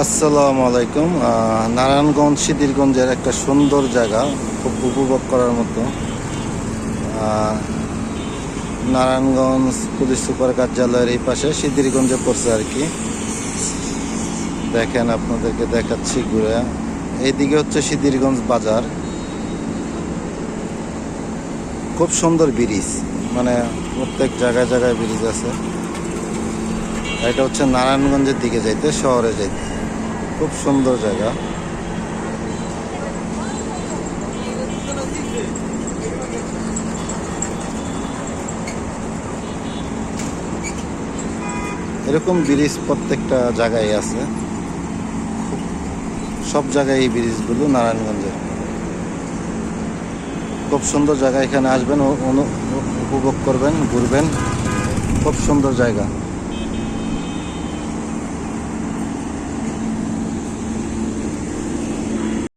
আসসালামু আলাইকুম। নারায়ণগঞ্জ সিদ্ধিরগঞ্জের একটা সুন্দর জায়গা, খুব উপভোগ করার মতো। নারায়ণগঞ্জ পুলিশ সুপার কার্যালয়ের এই পাশে সিদ্ধিরগঞ্জে পড়ছে আর কি। দেখেন আপনাদেরকে দেখাচ্ছি ঘুরে। এইদিকে হচ্ছে সিদ্ধিরগঞ্জ বাজার। খুব সুন্দর ব্রিজ মানে প্রত্যেক জায়গায় জায়গায় ব্রিজ আছে। এটা হচ্ছে নারায়ণগঞ্জের দিকে যাইতে, শহরে যাইতে। খুব সুন্দর জায়গা। এরকম ব্রিজ প্রত্যেকটা জায়গায় আছে। সব জায়গায় এই ব্রিজগুলো নারায়ণগঞ্জে। খুব সুন্দর জায়গা, এখানে আসবেন উপভোগ করবেন, ঘুরবেন। খুব সুন্দর জায়গা।